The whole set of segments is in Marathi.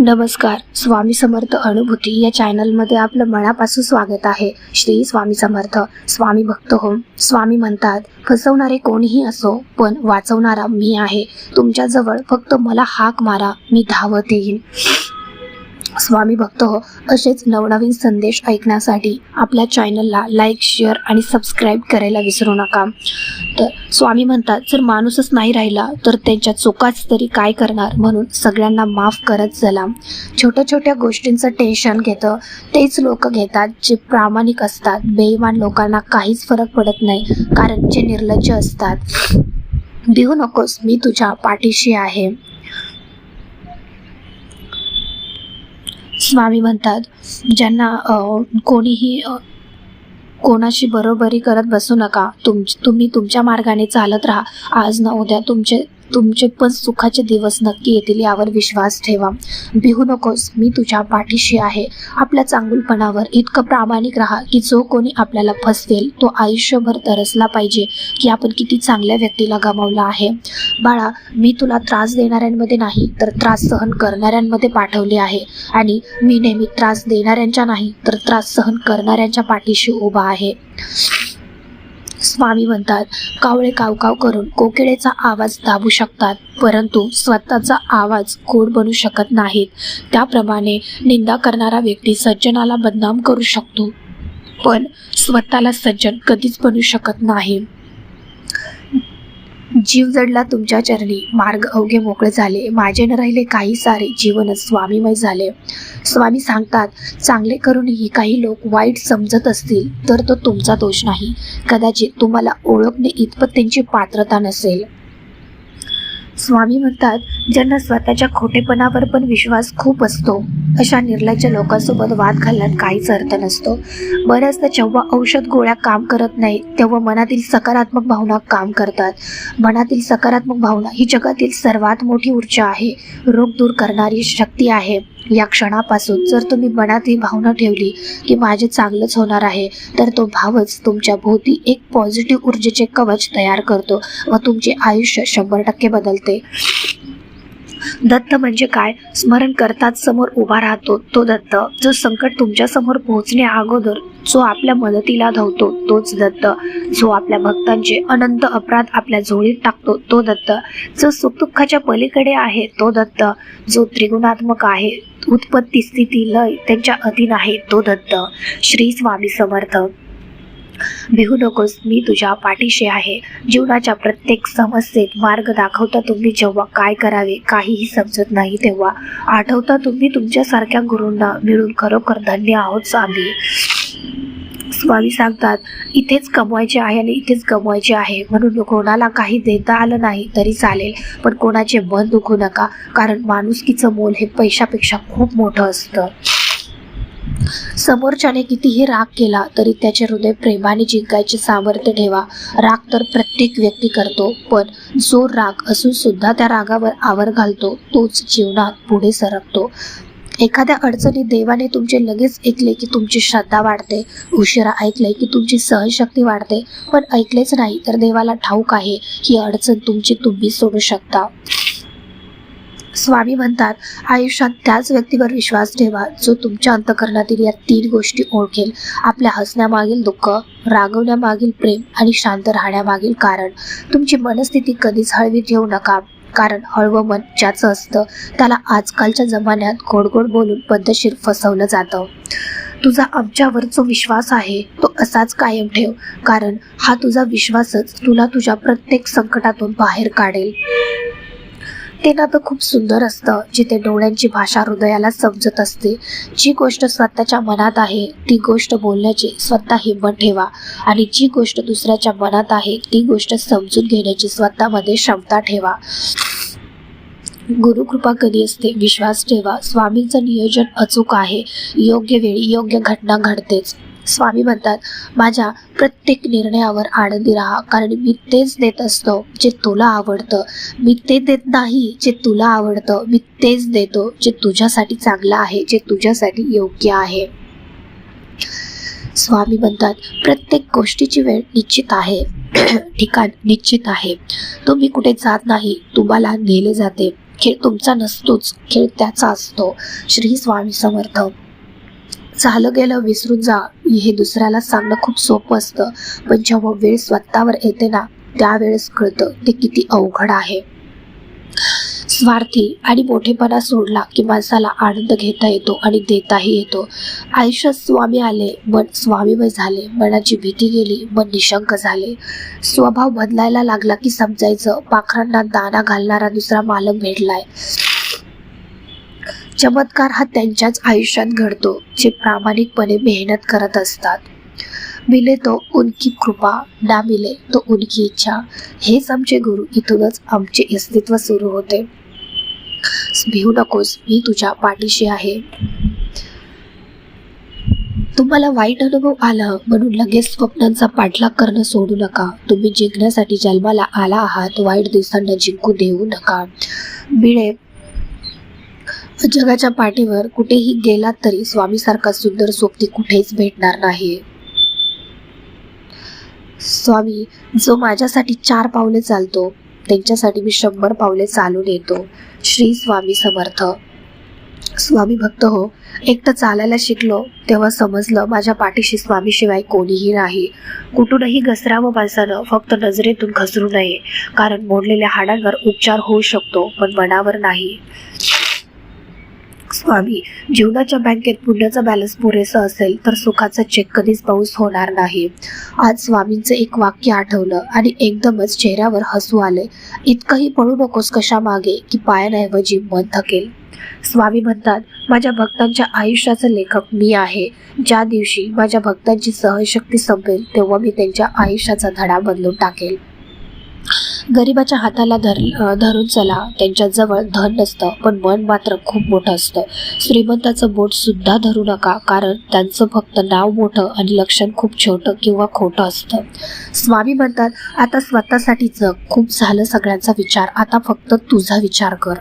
नमस्कार स्वामी समर्थ अनुभूती या चॅनलमध्ये आपलं मनापासून स्वागत आहे. श्री स्वामी समर्थ स्वामी भक्त होम स्वामी म्हणतात फसवणारे कोणीही असो पण वाचवणारा मी आहे. तुमच्याजवळ फक्त मला हाक मारा मी धावत येईन. स्वामी भक्त हो असेच नवनवीन संदेश ऐकण्यासाठी आपल्या चॅनलला लाईक शेअर आणि सबस्क्राईब करायला विसरू नका. तर स्वामी म्हणतात जर माणूसच नाही राहिला तर त्यांच्या चुकाच तरी काय करणार? म्हणून सगळ्यांना माफ करत चला. छोट्या छोट्या गोष्टींचं टेन्शन घेतं. तेच लोक घेतात जे प्रामाणिक असतात. बेईमान लोकांना काहीच फरक पडत नाही कारण जे निर्लज्ज असतात. भिऊ नकोस मी तुझ्या पाठीशी आहे. स्वामी म्हणतात ज्यांना कोणीही कोणाशी बरोबरी करत बसू नका. तुम तुम्ही तुमच्या मार्गाने चालत राहा. आज ना उद्या तुमचे तुमचे पण सुखाचे दिवस नक्की येतील यावर विश्वास ठेवा. भिवू नकोस मी तुझ्या पाठीशी आहे. आपल्या चांगुलपणावर इतकं प्रामाणिक राहा की जो कोणी आपल्याला फसवेल तो आयुष्यभर तरसला पाहिजे की आपण किती चांगल्या व्यक्तीला गमावला आहे. बाळा मी तुला त्रास देणाऱ्यांमध्ये नाही तर त्रास सहन करणाऱ्यांमध्ये पाठवले आहे. आणि मी नेहमी त्रास देणाऱ्यांच्या नाही तर त्रास सहन करणाऱ्यांच्या पाठीशी उभा आहे. स्वामी म्हणतात कावळे कावकाव करून कोकिळेचा आवाज दाबू शकतात परंतु स्वतःचा आवाज गोड बनू शकत नाहीत. त्याप्रमाणे निंदा करणारा व्यक्ती सज्जनाला बदनाम करू शकतो. पण स्वतःला सज्जन कधीच बनू शकत नाही. जीव जडला तुमच्या चरणी. मार्ग अवघे मोकळे झाले. माझे न राहिले काही सारे जीवनच स्वामीमय झाले. स्वामी सांगतात चांगले करूनही काही लोक वाईट समजत असतील तर तो तुमचा दोष नाही. कदाचित तुम्हाला ओळखणे इतपत त्यांची पात्रता नसेल. स्वामी म्हणतात ज्यांना स्वतःच्या खोटेपणावर पण विश्वास खूप असतो. अशा निर्लज्ज लोकांसोबत वाद घालण्यात काहीच अर्थ नसतो. बऱ्याचदा जेव्हा औषध गोळ्या काम करत नाही तेव्हा मनातील सकारात्मक भावना काम करतात. मनातील सकारात्मक भावना ही जगातील सर्वात मोठी ऊर्जा आहे. रोग दूर करणारी शक्ती आहे. या क्षणापासून जर तुम्ही मनात ही भावना ठेवली की माझे चांगलंच होणार आहे तर तो भावच तुमच्या भोवती एक पॉझिटिव्ह ऊर्जेचे कवच तयार करतो व तुमचे आयुष्य शंभर टक्के बदलते. दत्त म्हणजे काय? स्मरण करताच समोर उभा राहतो तो दत्त जो संकट तुमच्यासमोर पोहोचण्या अगोदर जो आपल्या मदतीला धावतो तोच दत्त. जो आपल्या भक्तांचे अनंत अपराध आपल्या झोळीत टाकतो तो दत्त. जो सुखदुःखाच्या पलीकडे आहे तो दत्त. जो त्रिगुणात्मक आहे उत्पत्ती स्थिती लय त्यांच्या अधीन आहे तो दत्त. श्री स्वामी समर्थ. भिवू नकोस मी तुझ्या पाठीशी आहे. जीवनाच्या प्रत्येक समस्येत मार्ग दाखवता तुम्ही जेव्हा काय करावे काहीही समजत नाही तेव्हा. आठवता तुम्ही तुमच्यासारख्या गुरूंना मिळून खरोखर धन्य आहोत आम्ही स्वामी सांगतात इथेच कमवायचे आहे आणि इथेच गमवायचे आहे. म्हणून कोणाला काही देता आलं नाही तरी चालेल पण कोणाचे मन दुखू नका कारण माणुसकीचं मोल हे पैशापेक्षा खूप मोठं असतं. समोरच्याने कितीही राग केला तरी त्याचे हृदय प्रेमाने जिंकायचे सामर्थ्य ठेवा. राग तर प्रत्येक व्यक्ती करतो पण जो राग असून सुद्धा त्या रागावर आवर घालतो तोच जीवनात पुढे सरकतो. एखाद्या अडचणीत देवाने तुमचे लगेच ऐकले की तुमची श्रद्धा वाढते. उशिरा ऐकले की तुमची सहनशक्ती वाढते. पण ऐकलेच नाही तर देवाला ठाऊक आहे ही अडचण तुमची तुम्ही सोडू शकता. स्वामी म्हणतात आयुष्यात त्याच व्यक्तीवर विश्वास ठेवा जो तुमच्या अंतकरणातील या तीन गोष्टी ओळखेल. आपल्या हसण्यामागील दुःख रागवण्यामागील प्रेम आणि शांत राहण्यामागील कारण. तुमची मनस्थिती कधीच हळवी ठेवू नका. कारण हळवं मन ज्याचं असतं त्याला आजकालच्या जमान्यात गोड गोड बोलून पद्धतशीर फसवलं जातं. तुझा आमच्यावर जो विश्वास आहे तो असाच कायम ठेव कारण हा तुझा विश्वासच तुला तुझ्या प्रत्येक संकटातून बाहेर काढेल. ते नातं खूप सुंदर असतं जिथे डोळ्यांची भाषा हृदयाला समजत असते. जी गोष्ट स्वतःच्या मनात आहे ती गोष्ट बोलण्याची स्वतः हिंमत ठेवा. आणि जी गोष्ट दुसऱ्याच्या मनात आहे ती गोष्ट समजून घेण्याची स्वतःमध्ये क्षमता ठेवा. गुरुकृपा कधी असते विश्वास ठेवा. स्वामींचं नियोजन अचूक आहे. योग्य वेळी योग्य घटना घडतेच. स्वामी म्हणतात माझ्या प्रत्येक निर्णयावर आनंदी राहा कारण मी तेच देत असतो जे तुला आवडतं. मी ते देत नाही जे तुला आवडतं. मी तेच देतो जे तुझ्यासाठी चांगलं आहे जे तुझ्यासाठी योग्य आहे. स्वामी म्हणतात प्रत्येक गोष्टीची वेळ निश्चित आहे. ठिकाण निश्चित आहे. तुम्ही कुठे जात नाही तुम्हाला नेले जाते. खेळ तुमचा नसतोच खेळ त्याचा असतो. श्री स्वामी समर्थ. झालं गेलं विसरून जा. हे दुसऱ्याला सांगणं खूप सोपं असतं. पण जेव्हा वेळ स्वतःवर येते ना त्यावेळेस कळतं ते किती अवघड आहे. स्वार्थी आणि मोठेपणा सोडला की माणसाला आनंद घेता येतो आणि देताही येतो. आयुष्यात स्वामी आले मन स्वामीमय झाले. मनाची भीती गेली मन निशंक झाले. स्वभाव बदलायला लागला की समजायचं. पाखरांना दाना घालणारा दुसरा मालक भेटलाय. चमत्कार हा त्यांच्याच आयुष्यात घडतो जे प्रामाणिकपणे मेहनत करत असतात. मिले तो उनकी कृपा ना मिले तो उनकी इच्छा. हेच आमचे गुरु. इथूनच आमचे अस्तित्व सुरू होते. भिवू नकोस मी तुझ्या पाठीशी आहे. तुम्हाला वाईट अनुभव आला म्हणून लगेच स्वप्नांचा पाठलाग करणं सोडू नका. तुम्ही जिंकण्यासाठी जन्माला आला आहात वाईट दिवसांना जिंकू देऊ नका. बिळे जगाच्या पाठीवर कुठेही गेलात तरी स्वामीसारखा सुंदर सोबती कुठेच भेटणार नाही. स्वामी जो माझ्यासाठी चार पावले चालतो त्यांच्यासाठी मी शंभर पावले चालून येतो. श्री स्वामी समर्थ. स्वामी भक्त हो एकटं चालायला शिकलो तेव्हा समजलं माझ्या पाठीशी स्वामीशिवाय कोणीही नाही. कुठूनही घसरावं माणसानं फक्त नजरेतून घसरू नये कारण मोडलेल्या हाडांवर उपचार होऊ शकतो पण मनावर नाही. स्वामी जीवनाच्या बँकेत पुण्याचा बॅलन्स पुरेसा असेल तर सुखाचा चेक कधीच पाऊस होणार नाही. आज स्वामींचं एक वाक्य आठवलं आणि एकदमच चेहऱ्यावर हसू आले. इतकंही पळू नकोस कशा मागे की पायाऐवजी मन थकेल. स्वामी म्हणतात माझ्या भक्तांच्या आयुष्याचा लेखक मी आहे. ज्या दिवशी माझ्या भक्तांची सहशक्ती संपेल तेव्हा मी त्यांच्या आयुष्याचा धडा बदलून टाकेल. गरिबाच्या हाताला धर धरून चला. त्यांच्याजवळ धन नसतं पण मन मात्र खूप मोठं असतं. श्रीमंताचं बोट सुद्धा धरू नका कारण त्यांचं फक्त नाव मोठं आणि लक्षण खूप छोटं किंवा खोटं असतं. स्वामी म्हणतात आता स्वतःसाठी जग. खूप झालं सगळ्यांचा विचार. आता फक्त तुझा विचार कर.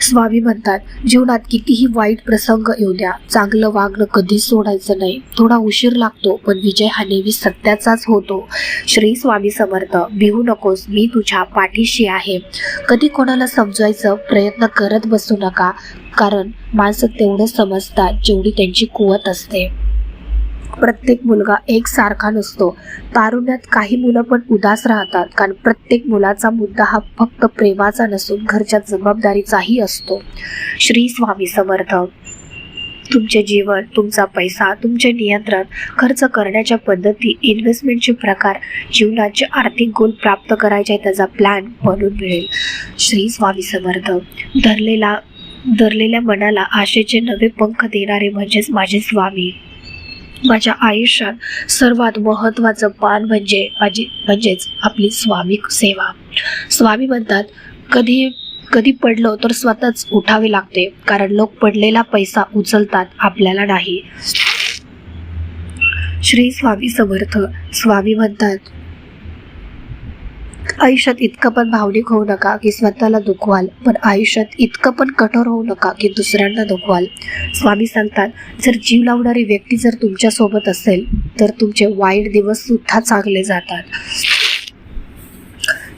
स्वामी म्हणतात जीवनात कितीही वाईट प्रसंग येऊ द्या चांगलं वागणं कधीच सोडायचं नाही. थोडा उशीर लागतो पण विजय हा नेहमी सत्याचाच होतो. श्री स्वामी समर्थ भिवू नकोस मी तुझ्या पाठीशी आहे. कधी कोणाला समजवायचं प्रयत्न करत बसू नका कारण माणसं तेवढं समजतात जेवढी त्यांची कुवत असते. प्रत्येक मुलगा एक सारखा नसतो. तारुण्यात काही मुलं पण उदास राहतात कारण प्रत्येक मुलाचा मुद्दा हा फक्त प्रेमाचा नसून घरच्या जबाबदारीचाही असतो. श्री स्वामी समर्थ तुमचे जीवन तुमचा पैसा तुमचे नियंत्रण खर्च करण्याच्या पद्धती इन्व्हेस्टमेंटचे प्रकार जीवनाचे आर्थिक गोल प्राप्त करायचे त्याचा प्लॅन बनून मिळेल. श्री स्वामी समर्थ धरलेला धरलेल्या मनाला आशेचे नवे पंख देणारे म्हणजेच माझे स्वामी. माझ्या आयुष्यात सर्वात महत्त्वाचं पान म्हणजे माझी म्हणजेच आपली स्वामी सेवा. स्वामी म्हणतात कधी कधी पडलो तर स्वतःच उठावे लागते कारण लोक पडलेला पैसा उचलतात आपल्याला नाही. श्री स्वामी समर्थ. स्वामी म्हणतात आयुष्यात इतकं पण भावनिक होऊ नका की स्वतःला दुखवाल पण आयुष्यात इतकं पण कठोर होऊ नका की दुसऱ्यांना दुखवाल. स्वामी सांगतात जर जीव लावणारी व्यक्ती जर तुमच्यासोबत असेल तर तुमचे वाईट दिवस सुद्धा चांगले जातात.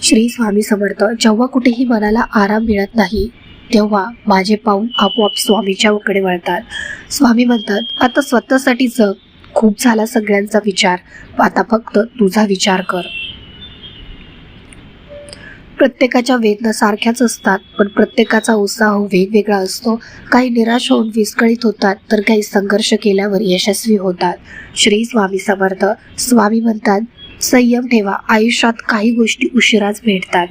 श्री स्वामी समर्थ जेव्हा कुठेही मनाला आराम मिळत नाही तेव्हा माझे पाऊल आपोआप स्वामीच्याकडे वळतात. स्वामी म्हणतात आता स्वतःसाठी जग खूप झाला सगळ्यांचा विचार आता फक्त तुझा विचार कर. प्रत्येकाच्या वेदना सारख्याच असतात पण प्रत्येकाचा उत्साह वेगवेगळा असतो. काही निराश होऊन विस्कळीत होतात तर काही संघर्ष केल्यावर यशस्वी होतात. श्री स्वामी समर्थ. स्वामी म्हणतात संयम ठेवा आयुष्यात काही गोष्टी उशिराच भेटतात.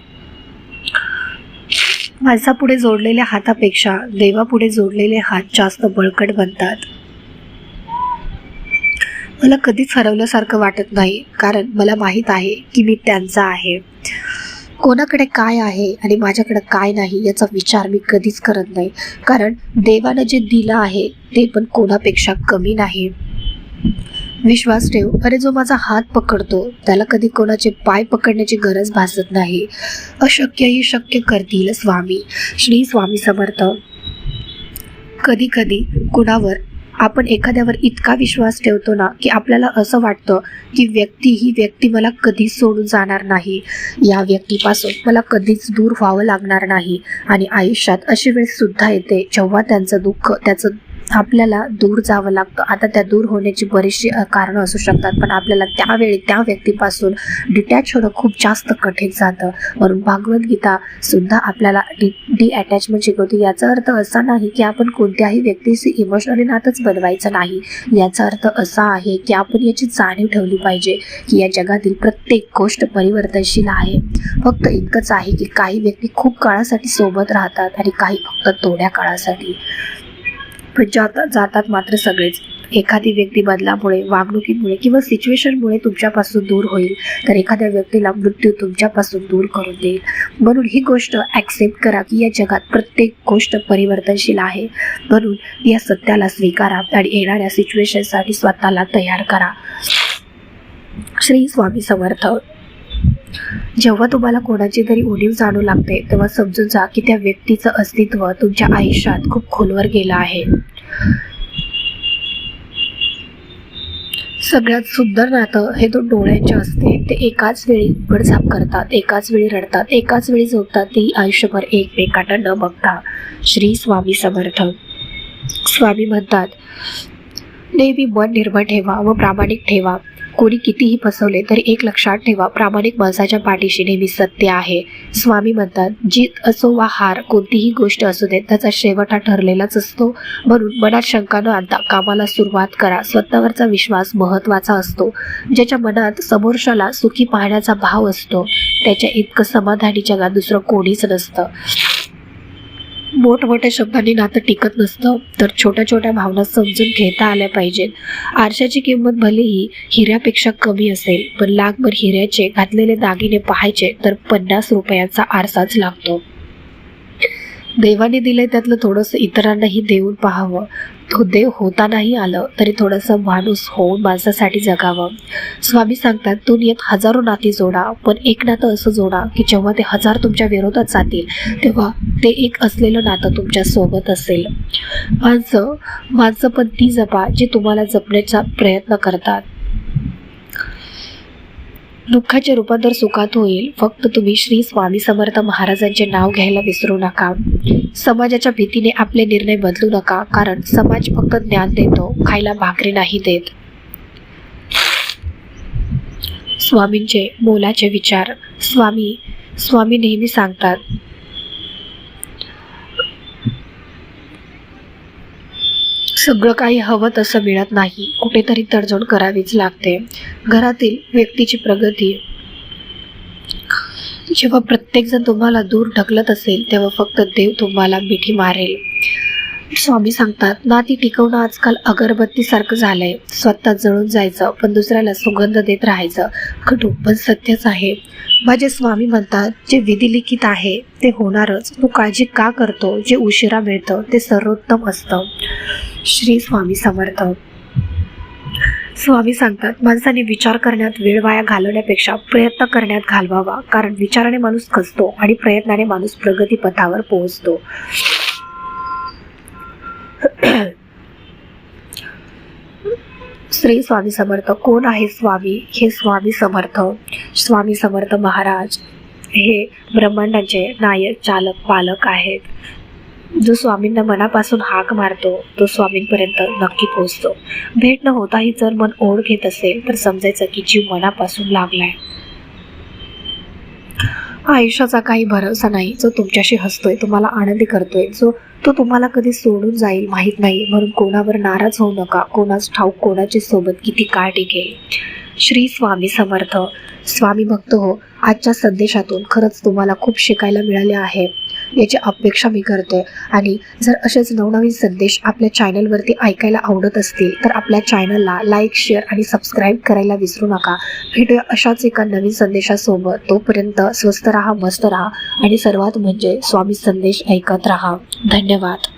माणसापुढे जोडलेल्या हातापेक्षा देवापुढे जोडलेले हात जास्त बळकट बनतात. मला कधीच हरवल्यासारखं वाटत नाही कारण मला माहीत आहे की मी त्यांचा आहे. कोणाकडे काय आहे आणि माझ्याकडे काय नाही याचा विचार मी कधीच करत नाही. कारण देवानं जे दिलं आहे ते पण कोणापेक्षा कमी नाही. विश्वास ठेव अरे जो माझा हात पकडतो त्याला कधी कोणाचे पाय पकडण्याची गरज भासत नाही. अशक्यही शक्य करतील स्वामी. श्री स्वामी समर्थ. कधी कधी कुणावर आपण एखाद्यावर इतका विश्वास ठेवतो ना की आपल्याला असं वाटतं की व्यक्ती ही व्यक्ती मला कधीच सोडून जाणार नाही. या व्यक्तीपासून मला कधीच दूर व्हावं लागणार नाही. आणि आयुष्यात अशी वेळ सुद्धा येते जेव्हा त्यांचं दुःख त्याचं आपल्याला दूर जावं लागतं. आता त्या दूर होण्याची बरीचशी कारणं असू शकतात पण आपल्याला त्यावेळी त्या व्यक्तीपासून डिटॅच होणं खूप जास्त कठीण जातं. म्हणून भागवद्गीता सुद्धा आपल्याला डी डी अटॅचमेंट शिकवते याचा अर्थ असा नाही की आपण कोणत्याही व्यक्तीशी इमोशनली नातच बनवायचं नाही. याचा अर्थ असा आहे की आपण याची जाणीव ठेवली पाहिजे की या जगातील प्रत्येक गोष्ट परिवर्तनशील आहे. फक्त इतकंच आहे की काही व्यक्ती खूप काळासाठी सोबत राहतात आणि काही फक्त थोड्या काळासाठी. पण जातात जातात मात्र सगळेच. एखादी व्यक्ती बदलामुळे वागणुकीमुळे किंवा सिच्युएशनमुळे तुमच्यापासून दूर होईल तर एखाद्या व्यक्तीला मृत्यू तुमच्यापासून दूर करून देईल. म्हणून ही गोष्ट ॲक्सेप्ट करा की या जगात प्रत्येक गोष्ट परिवर्तनशील आहे. म्हणून या सत्याला स्वीकारा आणि येणाऱ्या सिच्युएशनसाठी स्वतःला तयार करा. श्री स्वामी समर्थ. जेव्हा तुम्हाला कोणाची तरी उणीव जाणू लागते तेव्हा समजून जा की त्या व्यक्तीचं अस्तित्व तुमच्या आयुष्यात खूप खोलवर गेलं आहे. सगळ्यात सुंदर नातं हे दोन डोळ्यांचे असते. ते एकाच वेळी उघडझाप करतात एकाच वेळी रडतात एकाच वेळी झोपतात. तेही आयुष्यभर एकमेकांना न बघता. श्री स्वामी समर्थ. स्वामी म्हणतात नेहमी मन निर्मळ ठेवा व प्रामाणिक ठेवा. कोणी कितीही फसवले तरी एक लक्षात ठेवा प्रामाणिक माणसाच्या पाठीशी नेहमी सत्य आहे. स्वामी म्हणतात जीत असो वा हार कोणतीही गोष्ट असू दे त्याचा शेवट हा ठरलेलाच असतो. म्हणून मनात शंका न आणता कामाला सुरुवात करा. स्वतःवरचा विश्वास महत्त्वाचा असतो. ज्याच्या मनात समोरच्याला सुखी पाहण्याचा भाव असतो त्याच्या इतकं समाधानी जगात दुसरं कोणीच नसतं. मोठमोठ्या शब्दांनी नातं टिकत नसतं तर छोट्या छोट्या भावना समजून घेता आल्या पाहिजेत. आरशाची किंमत भलेही हिऱ्यापेक्षा कमी असेल पण लाखभर हिऱ्याचे घातलेले दागिने पाहायचे तर पन्नास रुपयाचा आरसाच लागतो. देवाने दिले त्यातलं थोडंसं इतरांनाही देऊन पाहावं. तो होता नाही आलं तरी थोडंसं माणूस होऊन माणसासाठी जगावं. स्वामी सांगतात दुनियेत हजारो नाती जोडा पण एक नातं असं जोडा की जेव्हा ते हजार तुमच्या विरोधात जातील तेव्हा ते एक असलेलं नातं तुमच्यासोबत असेल. माणसं माणसं पण ती जपा जी तुम्हाला जपण्याचा प्रयत्न करतात. दुःखाचे रूपांतर सुखात होईल फक्त तुम्ही श्री स्वामी समर्थ महाराजांचे नाव घ्यायला विसरू नका. समाजाच्या भीतीने आपले निर्णय बदलू नका कारण समाज फक्त ज्ञान देतो खायला भाकरी नाही देत. स्वामींचे मोलाचे विचार. स्वामी स्वामी नेहमी सांगतात सगळं काही हवं तसं मिळत नाही. कुठेतरी तडजोड करावीच लागते. घरातील व्यक्तीची प्रगती. जेव्हा प्रत्येकजण तुम्हाला दूर ढकलत असेल तेव्हा फक्त देव तुम्हाला मिठी मारेल. स्वामी सांगतात नाती टिकवणं आजकाल अगरबत्तीसारखं झालंय. स्वतः जळून जायचं पण दुसऱ्याला सुगंध देत राहायचं. खटू पण सत्यच आहे. माझे स्वामी म्हणतात जे विधिलिखित आहे ते होणारच. तू काळजी का करतो? जे उशिरा मिळतं ते सर्वोत्तम असतं. श्री स्वामी समर्थ. स्वामी सांगतात माणसाने विचार करण्यात वेळ वाया घालवण्यापेक्षा प्रयत्न करण्यात घालवावा. कारण विचाराने माणूस खचतो आणि प्रयत्नाने माणूस प्रगतीपथावर पोहोचतो. श्री स्वामी समर्थ. कोण आहे स्वामी? हे स्वामी समर्थ. स्वामी समर्थ महाराज हे ब्रह्मांडाचे नायक चालक पालक आहेत. जो स्वामींना मनापासून हाक मारतो तो स्वामींपर्यंत नक्की पोहोचतो. भेट न होताही जर मन ओढ घेत असेल तर समजायचं की जीव मनापासून लागलाय. आयुष्याचा काही भरोसा नाही. जो तुमच्याशी हसतोय तुम्हाला आनंदी करतोय जो तो तुम्हाला कधी सोडून जाईल माहीत नाही. म्हणून कोणावर नाराज होऊ नका. कोणाच ठाऊक कोणाची सोबत किती काळ टिकेल. श्री स्वामी समर्थ. स्वामी भक्त हो आजच्या संदेशातून खरंच तुम्हाला खूप शिकायला मिळाले आहे. याची अपेक्षा मी करते आणि जर असेच नवनवीन संदेश आपल्या चॅनलवरती ऐकायला आवडत असतील तर आपल्या चॅनलला लाईक शेअर आणि सबस्क्राईब करायला विसरू नका. भेटूया अशाच एका नवीन संदेशासोबत. तोपर्यंत स्वस्त राहा मस्त राहा आणि सर्वात म्हणजे स्वामी संदेश ऐकत राहा. धन्यवाद.